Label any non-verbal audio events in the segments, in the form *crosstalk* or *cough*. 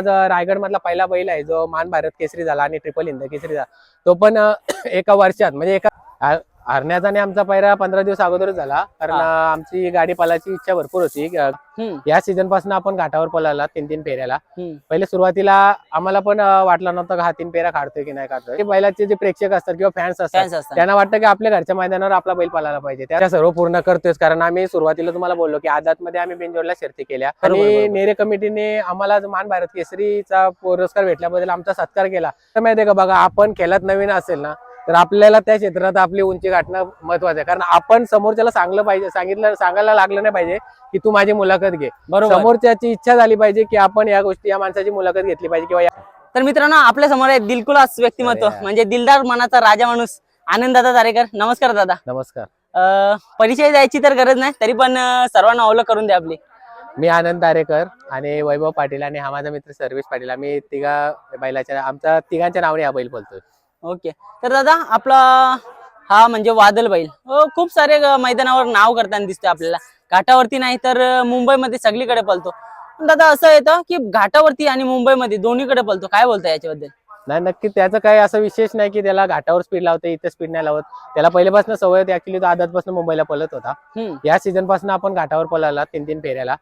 आज रायगड मधला पहिला बैल आहे जो मान भारत केसरी झाला आणि ट्रिपल हिंद केसरी झाला. तो पण एका वर्षात म्हणजे एका हरण्याचा आणि आमचा पहिला पंधरा दिवस अगोदरच झाला. कारण आमची गाडी पळायची इच्छा भरपूर होती. या सीझनपासून आपण घाटावर पळाला तीन तीन फेऱ्याला. पहिले सुरुवातीला आम्हाला पण वाटलं नव्हतं का हा तीन फेऱ्या काढतोय की नाही काढतोय. बैलाचे जे प्रेक्षक असतात किंवा फॅन्स असतात त्यांना वाटतं की आपल्या घरच्या मैदानावर आपला बैल पळायला पाहिजे. त्या सर्व पूर्ण करतोय कारण आम्ही सुरुवातीला तुम्हाला बोललो की आदात मध्ये आम्ही बेंजोडला शर्ती केल्या. आणि. नेरे कमिटीने आम्हाला जो मान भारत केसरीचा पुरस्कार भेटल्याबद्दल आमचा सत्कार केला. तर माहितीये का बघा आपण खेळात नवीन असेल ना तर आपल्याला त्या क्षेत्रात आपली उंची गाठणं महत्वाचं आहे. कारण आपण समोरच्याला सांगलं पाहिजे सांगितलं सांगायला लागलं नाही पाहिजे की तू माझी मुलाखत घे. बरोबर. समोरच्याची इच्छा झाली पाहिजे की आपण या गोष्टी या माणसाची मुलाखत घेतली पाहिजे किंवा या- तर मित्रांनो आपल्यासमोर आहे दिलकुलास व्यक्तिमत्व. म्हणजे दिलदार मनाचा राजा माणूस आनंद दादा दारेकर नमस्कार दादा. नमस्कार. अं, परिचय द्यायची तर गरज नाही तरी पण अं, सर्वांना ओळख करून द्या आपली. मी आनंद दारेकर आणि वैभव पाटील आणि हा माझा मित्र सर्वेश पाटील. आम्ही तिघा बैलाच्या आमचा तिघांच्या नावाने हा बैल बोलतोय. ओके. तर दादा आपला हा म्हणजे वादल बैल. खूप सारे मैदानावर नाव करताना दिसतोय आपल्याला. घाटावरती नाही तर मुंबईमध्ये सगळीकडे पळतो. पण दादा असं येतं की घाटावरती आणि मुंबईमध्ये दोन्हीकडे पळतो. काय बोलतो याच्याबद्दल? नाही नक्की त्याचं काही असं विशेष नाही की त्याला घाटावर स्पीड लावते इथे स्पीड नाही लावत. त्याला पहिल्यापासून सवय होती ऍक्च्युली तो आदातपासून मुंबईला पळत होता. या सीझनपासून आपण घाटावर पळाला तीन तीन फेऱ्याला.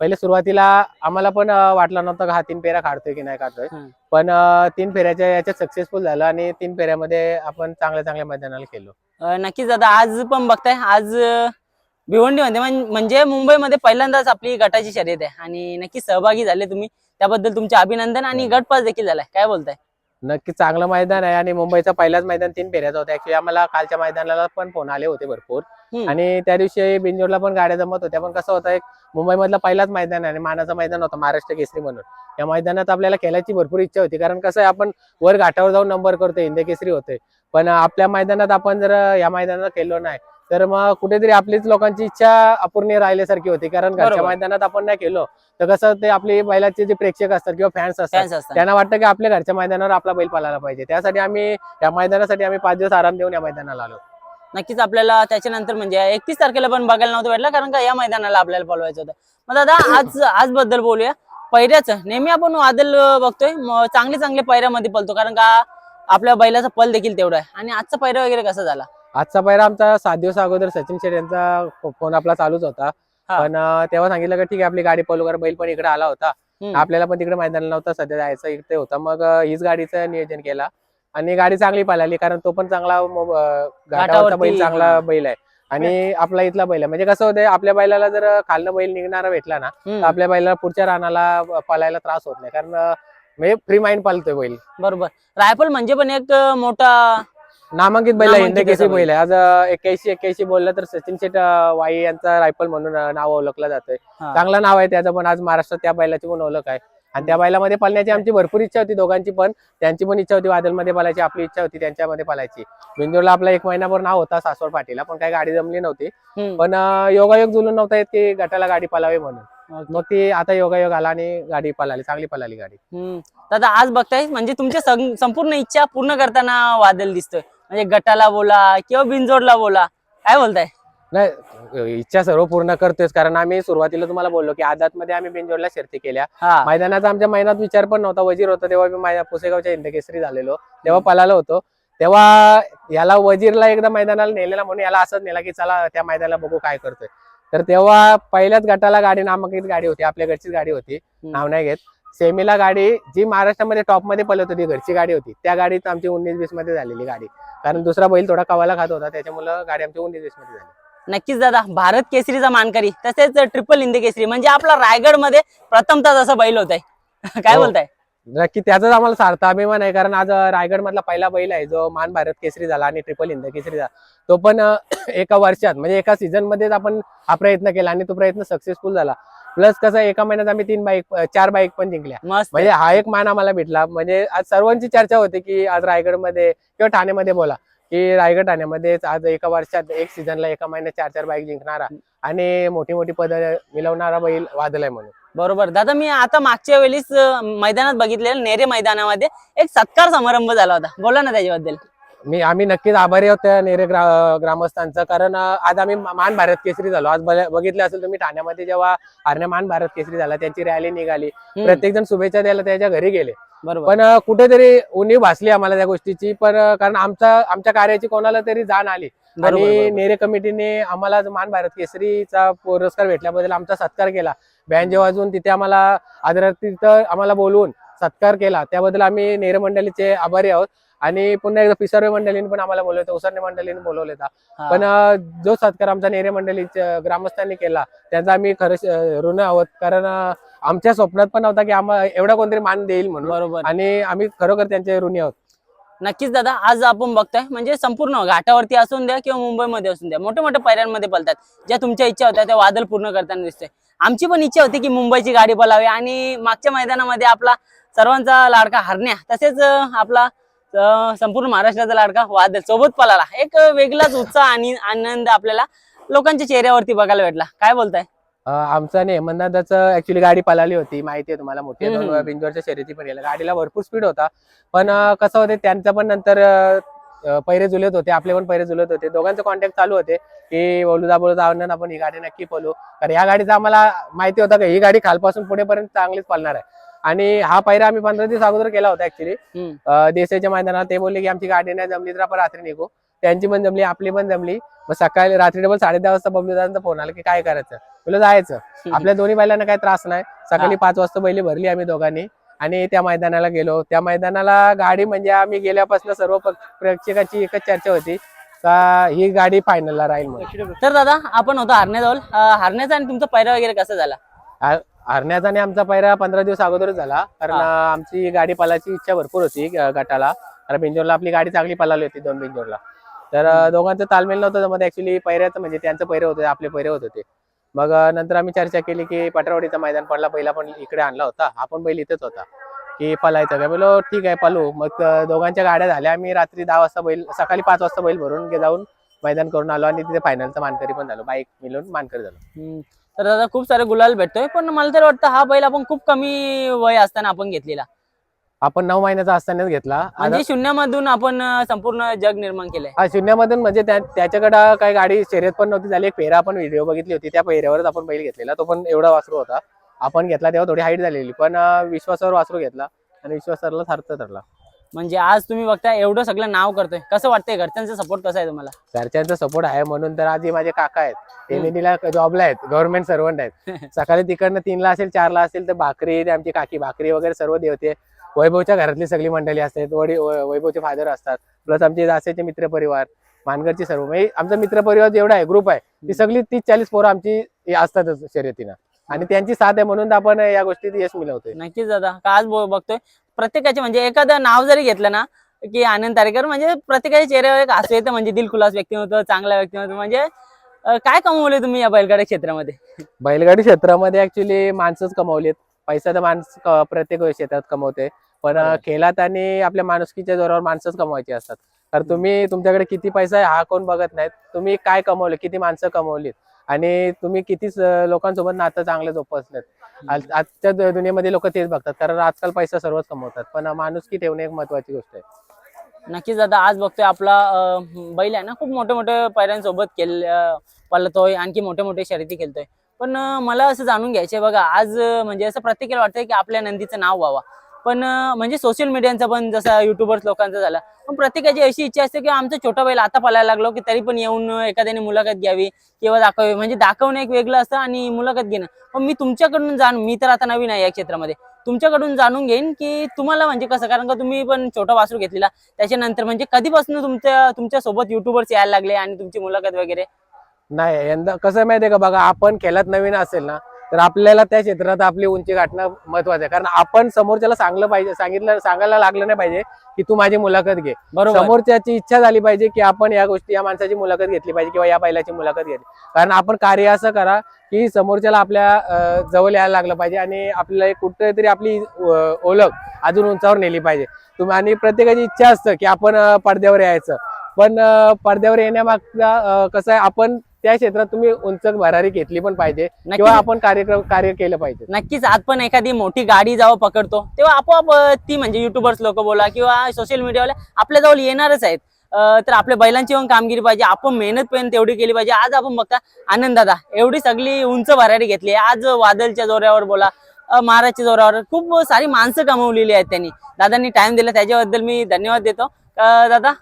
पहिले सुरुवातीला आम्हाला पण वाटलं नव्हतं हा तीन फेऱ्या काढतोय की नाही काढतोय. पण तीन फेऱ्याच्या याच्यात सक्सेसफुल झालं आणि तीन फेऱ्यामध्ये आपण चांगल्या चांगल्या मैदानाला खेळलो. नक्कीच दादा आज पण बघताय आज अं, भिवंडीमध्ये म्हण- म्हणजे मुंबईमध्ये पहिल्यांदाच आपली गटाची शर्यत आहे. आणि नक्की सहभागी झाले तुम्ही. त्याबद्दल तुमचे अभिनंदन आणि गट पास देखील झालाय. काय बोलताय? नक्की चांगलं मैदान आहे आणि मुंबईचा पहिलाच मैदान तीन फेऱ्याचा होता. ऍक्च्युली आम्हाला कालच्या मैदानाला पण फोन आले होते भरपूर. आणि त्या दिवशी बिंजोडला पण गाड्या जमत होत्या. पण कसं होतं एक मुंबईमधला पहिलाच मैदान आहे आणि मानाचं मैदान होतं महाराष्ट्र केसरी म्हणून. या मैदानात आपल्याला खेळायची भरपूर इच्छा होती. कारण कसं आहे आपण वर घाटावर जाऊन नंबर करतो हिंद केसरी होते पण आपल्या मैदानात आपण जर या मैदानात खेळलो नाही तर मग कुठेतरी आपलीच लोकांची इच्छा अपूर्ण राहिल्यासारखी होती. कारण घरच्या. मैदानात आपण नाही खेळलो. तर कसं ते आपले बैलाचे जे प्रेक्षक असतात किंवा फॅन्स असतात त्यांना वाटतं की आपल्या घरच्या मैदानावर आपला बैल पाळायला पाहिजे. त्यासाठी आम्ही या मैदानासाठी आम्ही पाच दिवस आराम देऊन या मैदानाला आलो. नक्कीच आपल्याला त्याच्यानंतर म्हणजे एकतीस तारखेला पण बघायला नव्हतं भेटलं कारण का या मैदानाला आपल्याला बोलवायचं होतं. मग दादा आज आज बद्दल बोलूया. पैऱ्याचं नेहमी आपण वादल बघतोय. चांगले चांगले पैऱ्यामध्ये पळतो कारण का आपल्या बैलाचा पल देखील तेवढा आहे. आणि आजचा पैरा वगैरे कसा झाला? आजचा पहिला आमचा सात दिवस अगोदर सचिन शेट यांचा फोन आपला चालूच होता. पण तेव्हा सांगितलं का ठीक आहे आपली गाडी पलूकर बैल पण इकडे आला होता. आपल्याला पण तिकडे मैदानाला नव्हता सध्या जायचं इकडे होता. मग हीच गाडीचं नियोजन केला. आणि गाडी चांगली पळाली कारण तो पण चांगला घाटावरचा बैल चांगला. बैल आहे. आणि आपला इथला बैल आहे. म्हणजे कसं होतं आपल्या बैलाला जर खालनं बैल निघणारा भेटला ना तर आपल्या बैलाला पुढच्या रानाला पळायला त्रास होत नाही. कारण म्हणजे फ्री माइंड पालतोय बैल. बरोबर. रायफल म्हणजे पण एक मोठा नामांकित बैल आहे नामांकित हिंद केसरी असा बैल आहे. आज एक्क्याऐंशी एक्क्याऐंशी बोललं तर सचिन शेट वाई यांचा रायफल म्हणून नाव ओळखलं जातंय. चांगलं नाव आहे त्याचं पण आज महाराष्ट्रात त्या बैलाची पण ओळख आहे. आणि त्या बैलामध्ये पळण्याची आमची भरपूर इच्छा होती दोघांची पण त्यांची पण इच्छा होती वादलमध्ये पळायची आपली इच्छा होती त्यांच्यामध्ये पळायची बिंदूरला आपला एक महिनाभर नाव होता सासवड पाटीला पण काही गाडी जमली नव्हती. पण योगायोग जुलून नव्हता येत की गटाला गाडी पळावी म्हणून. मग ती आता योगायोग आला आणि गाडी पळाली चांगली पळाली गाडी. हम्म. दादा आज बघताय म्हणजे तुमच्या सं- संपूर्ण इच्छा पूर्ण करताना वादल दिसतोय. म्हणजे गटाला बोला किंवा बिनजोडला बोला काय बोलताय? नाही इच्छा सर्व पूर्ण करतोयच कारण आम्ही सुरुवातीला तुम्हाला बोललो की आदात मध्ये आम्ही बिंजोडला शर्ती केल्या. हा. मैदानाचा आमच्या महिन्यात विचार पण नव्हता वजीर होता तेव्हा मी माझ्या पुसेगावच्या हिंदकेसरी झालेलो तेव्हा पळालो होतो. तेव्हा याला वजीरला एकदा मैदानाला नेलेला म्हणून याला असंच नेला की चला त्या मैदानाला बघू काय करतोय. तर तेव्हा पहिल्याच गटाला गाडी नामांकित गाडी होती आपल्या घरचीच गाडी होती. नाव नाही घेत. सेमीला गाडी जी महाराष्ट्रामध्ये टॉपमध्ये पळत होती घरची गाडी होती. त्या गाडीत आमची उन्नीस वीसमध्ये झालेली गाडी. कारण दुसरा बैल थोडा कवाला खात होता त्याच्यामुळे गाडी आमची उन्नीस वीसमध्ये झाली. नक्कीच दादा भारत केसरीचा मानकरी तसेच ट्रिपल हिंदी केसरी म्हणजे आपला रायगडमध्ये प्रथमतः जसा बैल होत आहे *laughs* काय हो. बोलताय? नक्की त्याचाच आम्हाला सार्थ अभिमान आहे कारण आज रायगड मधला पहिला बैल आहे जो मान भारत केसरी झाला आणि ट्रिपल हिंद केसरी झाला. तो पण *clears throat* एका वर्षात म्हणजे एका सीझन मध्येच आपण हा प्रयत्न केला आणि तो प्रयत्न सक्सेसफुल झाला. प्लस कसं एका महिन्यात आम्ही तीन बाईक चार बाईक पण जिंकल्या. म्हणजे हा एक मान आम्हाला भेटला. म्हणजे आज सर्वांची चर्चा होती की आज रायगडमध्ये किंवा ठाण्यामध्ये बोला की रायगड ठाण्यामध्ये आज एका वर्षात एक सीझनला एका महिन्यात चार चार बाईक जिंकणारा आणि मोठी मोठी पद मिळवणारा बैल वादल आहे म्हणून. बरोबर. दादा मी आता मागच्या वेळेस अं, मैदानात बघितलेलं नेरे मैदानामध्ये एक सत्कार समारंभ झाला होता. बोला ना त्याच्याबद्दल. मी आम्ही नक्कीच आभारी आहोत त्या नेरे ग्रा ग्रामस्थांचा. कारण आज आम्ही मान भारत केसरी झालो. आज बघ- बघितलं असेल तुम्ही ठाण्यामध्ये जेव्हा हरण्या मान भारत केसरी झाला त्यांची रॅली निघाली. प्रत्येक जण शुभेच्छा द्यायला त्याच्या घरी गेले. बरोबर. पण कुठेतरी उणीव भासली आम्हाला त्या गोष्टीची. पण कारण आमचा आमच्या कार्याची कोणाला तरी जाण आली. आणि. नेरे कमिटीने आम्हाला मान भारत केसरीचा पुरस्कार भेटल्याबद्दल आमचा सत्कार केला. बँजे वाजवून तिथे आम्हाला आदरातीर्थ आम्हाला बोलवून सत्कार केला त्याबद्दल आम्ही नेरे मंडळीचे आभारी आहोत. आणि पुन्हा एकदा पिसारे मंडळीने पण आम्हाला बोलवलं होतं उसरणे मंडळीने बोलवलं होतं. पण जो सत्कार आमचा नेरे मंडळीच्या ग्रामस्थांनी केला त्याचा आम्ही खरंच अं, ऋण आहोत. कारण आमच्या स्वप्नात पण नव्हता की आम्हाला एवढा कोणतरी मान देईल म्हणून. बरोबर. आणि आम्ही खरोखर त्यांचे ऋणी आहोत. नक्कीच दादा आज आपण बघतोय म्हणजे संपूर्ण घाटावरती असून द्या किंवा मुंबईमध्ये असून द्या मोठ्या मोठ्या पायऱ्यांमध्ये पलतात. ज्या तुमच्या इच्छा होत्या त्या वादल पूर्ण करताना दिसतोय. आमची पण इच्छा होती की मुंबईची गाडी पलावी आणि मागच्या मैदानामध्ये आपला सर्वांचा लाडका हरण्या तसेच आपला संपूर्ण महाराष्ट्राचा लाडका वादल सोबत पळाला. एक वेगळाच उत्साह आणि आनंद आपल्याला लोकांच्या चेहऱ्यावरती बघायला भेटला. काय बोलताय? आमचा नाही हेमंतदाचं ऍक्च्युली गाडी पळाली होती माहिती आहे तुम्हाला मोठी. बिंजोरच्या शर्यती पण गेल्या गाडीला भरपूर स्पीड होता. पण कसं होते त्यांचं पण नंतर पैरे जुलत होते आपले पण पैरे जुलत होते. दोघांचे कॉन्टॅक्ट चालू होते की बोलूदा बोलूदा आनंद आपण ही गाडी नक्की पळू कारण या गाडीचा आम्हाला माहिती होता की ही गाडी खालपासून पुढेपर्यंत चांगलीच पळणार आहे. आणि हा पैरा आम्ही पंधरा दिवस अगोदर केला होता ऍक्च्युली. देसाईच्या मैदानात ते बोलले की आमची गाडी नाही जमली तर आपण रात्री निघू. त्यांची पण जमली आपली पण जमली. मग सकाळी रात्री डबल साडे दहा वाजता बबलूदांचा फोन आला की काय करायचं? तुला जायचं. *laughs* आपल्या दोन्ही बैलांना काही त्रास नाही. सकाळी पाच वाजता बैली भरली आम्ही दोघांनी. आणि त्या मैदानाला गेलो. त्या मैदानाला गाडी म्हणजे आम्ही गेल्यापासून सर्व प्रेक्षकाची एकच चर्चा होती का ही गाडी फायनलला राहील म्हणून. तर दादा आपण होतो हरण्याजवळ. हरण्याचा आणि तुमचा पैरा वगैरे कसा झाला? हरण्याचा आणि आमचा पहिला पंधरा दिवस अगोदरच झाला. कारण. आमची गाडी पलाची इच्छा भरपूर होती गटाला. कारण बिंजोरला आपली गाडी चांगली पलाली होती दोन बिंजोरला. तर दोघांचं तालमेल नव्हतं मध्ये ऍक्च्युली पैऱ्याचं म्हणजे त्यांचं पैरे होते आपले पैरे होत होते. मग नंतर आम्ही चर्चा केली की पटरवाडीचा मैदान पडला पहिला पण इकडे आणला होता. आपण बैल इथेच होता. की पलायचं काय बोलो ठीक आहे पलू मग दोघांच्या गाड्या झाल्या. आम्ही रात्री दहा वाजता बैल सकाळी पाच वाजता बैल भरून जाऊन मैदान करून आलो आणि तिथे फायनलचा मानकरी पण झालो. बाईक मिळून मानकरी झालो. तर दादा खूप सारे गुलाल भेटतोय पण मला तर वाटतं हा बैल आपण खूप कमी वय असताना आपण घेतलेला. आपण नऊ महिन्याचा असतानाच घेतला. म्हणजे शून्यामधून आपण संपूर्ण जग निर्माण केलंय. हा शून्यामधून म्हणजे त्या- त्याच्याकडं काही गाडी शर्यत पण नव्हती झाली. एक फेरा आपण व्हिडिओ बघितली होती. त्या फेऱ्यावरच आपण बैल घेतलेला. तो पण एवढा वासरू होता. आपण घेतला तेव्हा थोडी हाईट झालेली. पण विश्वासावर वासरू घेतला. आणि विश्वासाला सार्थ ठरला म्हणजे आज तुम्ही बघता एवढं सगळं नाव करतोय. कसं वाटतंय? घरच्यांचा सपोर्ट कसा आहे तुम्हाला? घरच्यांचा सपोर्ट आहे म्हणून तर आज हे माझे काका आहेत. ते जॉबला आहेत. गव्हर्नमेंट सर्वंट आहेत. *laughs* सकाळी तिकडनं तीनला असेल चारला असेल तर भाकरी आमची काकी भाकरी वगैरे सर्व देवते. वैभवच्या घरातली सगळी मंडळी असतात वडी वै- वैभवचे फादर असतात प्लस आमचे दासेचे मित्रपरिवार मानगरची सर्व. म्हणजे आमचा मित्रपरिवार जेवढा आहे ग्रुप आहे ती सगळी तीस चाळीस पोरं आमची असतातच शर्यतीनं. आणि त्यांची साथ आहे म्हणून आपण या गोष्टीत यश मिळवतोय. नक्कीच दादा. का आज बघतोय प्रत्येकाचे म्हणजे एखादं नाव जरी घेतलं ना की आनंद तारेकर म्हणजे प्रत्येकाच्या चेहऱ्यावर एक हसू येतं म्हणजे दिलखुलास व्यक्तिमत्व चांगला व्यक्तिमत्व म्हणजे काय कमवले तुम्ही या बैलगाडी क्षेत्रामध्ये? बैलगाडी क्षेत्रामध्ये ऍक्च्युली माणसंच कमवलीत. पैसा तर माणसं प्रत्येक क्षेत्रात कमवते. पण. खेळात आणि आपल्या माणुसकीच्या जोरावर माणसंच कमवायची असतात. तर तुम्ही तुमच्याकडे किती पैसा आहे हा कोण बघत नाहीत. तुम्ही काय कमवलं किती माणसं कमवलीत. आणि तुम्ही किती लोकांसोबत नातं चांगलं जोपासलेत. आज- आजच्या दुनियेमध्ये लोक तेच बघतात. कारण आजकाल पैसा सर्वच कमवतात. पण माणुसकी ठेवणे एक महत्वाची गोष्ट आहे. नक्कीच दादा आज बघतोय आपला बैल आहे ना खूप मोठे मोठे पायऱ्यांसोबत केल अं, पळतोय. आणखी मोठे मोठे शर्यती खेळतोय. पण मला असं जाणून घ्यायचंय बघा आज म्हणजे असं प्रत्येकाला वाटतंय की आपल्या नंदीचं नाव व्हावं. पण म्हणजे सोशल मीडियाचं पण जसं युट्यूबर्स लोकांचं झालं पण प्रत्येकाची अशी इच्छा असते की आमचा छोटा बैल आता पाहायला लागलो की तरी पण येऊन एखाद्याने मुलाखत घ्यावी किंवा दाखवावी. म्हणजे दाखवणं एक वेगळं असतं आणि मुलाखत घेणं. पण मी तुमच्याकडून जाण मी तर आता नवीन आहे या क्षेत्रामध्ये. तुमच्याकडून जाणून घेईन की तुम्हाला म्हणजे कसं कारण का तुम्ही पण छोटा वासरू घेतलेला त्याच्यानंतर म्हणजे कधीपासून तुमच्या तुमच्यासोबत युट्यूबर्स यायला लागले आणि तुमची मुलाखत वगैरे? नाही यंदा कसं आहे माहितीये का बघा आपण खेळात नवीन असेल ना तर आपल्याला त्या क्षेत्रात आपली उंची गाठणं महत्वाचं आहे. कारण आपण समोरच्याला सांगलं पाहिजे सांगितलं सांगायला लागलं नाही पाहिजे की तू माझी मुलाखत घे. बरोबर. समोरच्याची इच्छा झाली पाहिजे की आपण या गोष्टी या माणसाची मुलाखत घेतली पाहिजे किंवा या बैलाची मुलाखत घेतली. कारण आपण कार्य असं करा की समोरच्याला आपल्या जवळ यायला लागलं पाहिजे आणि आपल्याला कुठेतरी आपली ओळख अजून उंचावर नेली पाहिजे. तुम्ही आणि प्रत्येकाची इच्छा असतं की आपण पडद्यावर यायचं. पण पडद्यावर येण्यामागचा कसं आहे आपण त्या क्षेत्रात तुम्ही उंच भरारी घेतली पण पाहिजे. किंवा आपण कार्यक्रम कार्य केलं पाहिजे. नक्कीच आज पण एखादी मोठी गाडी जेव्हा पकडतो. तेव्हा आपोआप ती म्हणजे युट्यूबर्स लोक बोला किंवा सोशल मीडियावाले आपल्या जवळ येणारच आहेत. तर आपल्या बैलांची पण कामगिरी पाहिजे. आपण मेहनत पण तेवढी केली पाहिजे. आज आपण बघता आनंद दादा एवढी सगळी उंच भरारी घेतली. आज वादलच्या जोरावर बोला महाराजच्या जोरावर. खूप सारी माणसं कमवलेली आहेत त्यांनी. दादांनी टाइम दिला त्याच्याबद्दल मी धन्यवाद देतो. दादा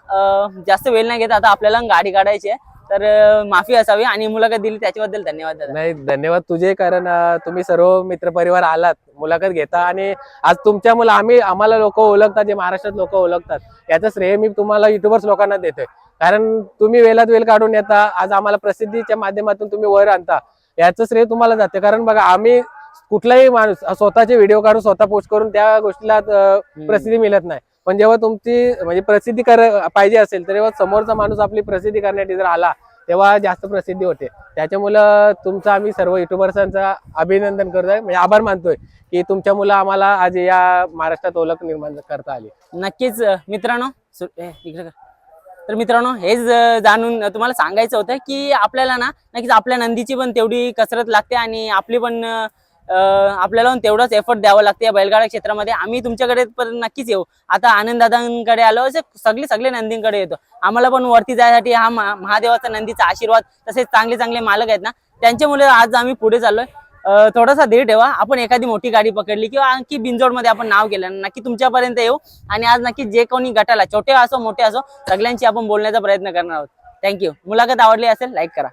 जास्त वेळ नाही घेत. आता आपल्याला गाडी काढायची आहे. तर माफी असावी आणि मुलाखत दिली त्याच्याबद्दल धन्यवाद दादा. नाही धन्यवाद तुझे कारण अं, तुम्ही सर्व मित्रपरिवार आलात मुलाखत घेता आणि आज तुमच्यामुळे आम्ही आम्हाला लोक ओळखतात जे महाराष्ट्रात लोक ओळखतात. याचं श्रेय मी तुम्हाला युट्यूबर्स लोकांना देतोय. कारण तुम्ही वेळात वेळ काढून येता आज आम्हाला प्रसिद्धीच्या माध्यमातून तुम्ही वर आणता. याचं श्रेय तुम्हाला जाते. कारण बघा आम्ही कुठलाही माणूस स्वतःचे व्हिडिओ काढून स्वतः पोस्ट करून त्या गोष्टीला अं, प्रसिद्धी मिळत नाही. पण जेव्हा तुमची म्हणजे प्रसिद्धी कर पाहिजे असेल तर तेव्हा समोरचा माणूस आपली प्रसिद्धी करण्यासाठी जर आला तेव्हा जास्त प्रसिद्धी होते. त्याच्यामुळं तुमचा आम्ही सर्व युट्यूबर्सांचा अभिनंदन करतोय. म्हणजे आभार मानतोय की तुमच्या मुलं आम्हाला आज या महाराष्ट्रात ओळख निर्माण करता आली. नक्कीच मित्रांनो इकडे तर मित्रांनो हेच जाणून तुम्हाला सांगायचं होतं की आपल्याला ना नक्कीच आपल्या नंदीची पण तेवढी कसरत लागते आणि आपली पण आपल्याला तेवढाच एफर्ट द्यावं लागते या बैलगाडा क्षेत्रामध्ये. आम्ही तुमच्याकडे पण नक्कीच येऊ. आता आनंददादांकडे आलो असे सगळे सगळे नंदींकडे येतो. आम्हाला पण वरती जायसाठी हा महादेवाचा नंदीचा आशीर्वाद तसेच चांगले चांगले मालक आहेत ना त्यांच्यामुळे आज आम्ही पुढे चाललोय. थोडासा धीर ठेवा. आपण एखादी मोठी गाडी पकडली किंवा आणखी बिंजोडमध्ये आपण नाव केलं नक्की तुमच्यापर्यंत येऊ. आणि आज नक्की जे कोणी गटाला छोटे असो मोठे असो सगळ्यांशी आपण बोलण्याचा प्रयत्न करणार आहोत. थँक्यू मुलाखत आवडली असेल लाईक करा.